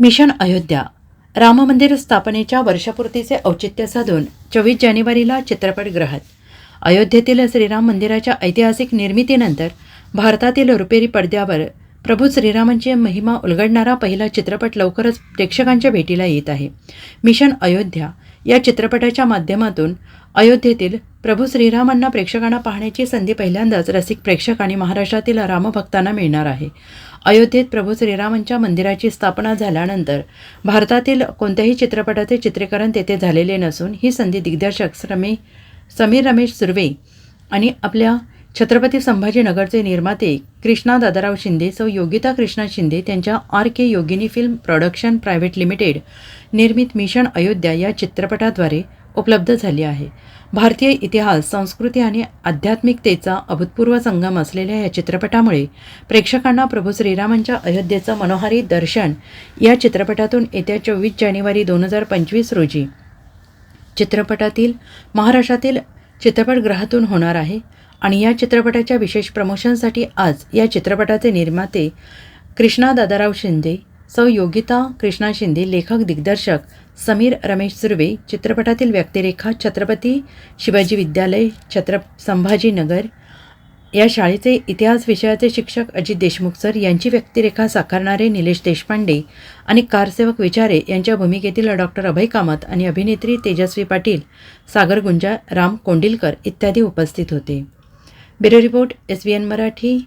Mission Ayodhya. Ram मंदिर स्थापनेच्या वर्षपूर्तीचे औचित्य साधून चोवीस जानेवारीला चित्रपटगृहात अयोध्येतील श्रीराम मंदिराच्या ऐतिहासिक निर्मितीनंतर भारतातील रुपेरी पडद्यावर प्रभू श्रीरामांची महिमा उलगडणारा पहिला चित्रपट लवकरच प्रेक्षकांच्या भेटीला येत आहे. मिशन अयोध्या या चित्रपटाच्या माध्यमातून अयोध्येतील प्रभू श्रीरामांना प्रेक्षकांना पाहण्याची संधी पहिल्यांदाच रसिक प्रेक्षक आणि महाराष्ट्रातील रामभक्तांना मिळणार आहे. अयोध्येत प्रभू श्रीरामांच्या मंदिराची स्थापना झाल्यानंतर भारतातील कोणत्याही चित्रपटाचे चित्रीकरण तेथे झालेले नसून ही संधी दिग्दर्शक श्रमे समीर रमेश सुर्वे आणि आपल्या छत्रपती संभाजीनगरचे निर्माते कृष्णा दादाराव शिंदे सौ योगिता कृष्णा शिंदे त्यांच्या R K Yogini film production private limited निर्मित मिशन अयोध्या या चित्रपटाद्वारे उपलब्ध झाली आहे. भारतीय इतिहास संस्कृती आणि आध्यात्मिकतेचा अभूतपूर्व संगम असलेल्या या चित्रपटामुळे प्रेक्षकांना प्रभू श्रीरामांच्या अयोध्येचं मनोहारी दर्शन या चित्रपटातून येत्या चोवीस जानेवारी दोन हजार पंचवीस रोजी चित्रपटातील महाराष्ट्रातील चित्रपटगृहातून होणार आहे आणि या चित्रपटाच्या विशेष प्रमोशनसाठी आज या चित्रपटाचे निर्माते कृष्णा दादाराव शिंदे सौ योगिता कृष्णा शिंदे लेखक दिग्दर्शक समीर रमेश सुर्वे चित्रपटातील व्यक्तिरेखा छत्रपती शिवाजी विद्यालय छत्र संभाजीनगर या शाळेचे इतिहास विषयाचे शिक्षक अजित देशमुख सर यांची व्यक्तिरेखा साकारणारे निलेश देशपांडे आणि कारसेवक विचारे यांच्या भूमिकेतील डॉक्टर अभय कामत आणि अभिनेत्री तेजस्वी पाटील सागर गुंजा राम कोंडिलकर इत्यादी उपस्थित होते. Bureau report S B N Marathi.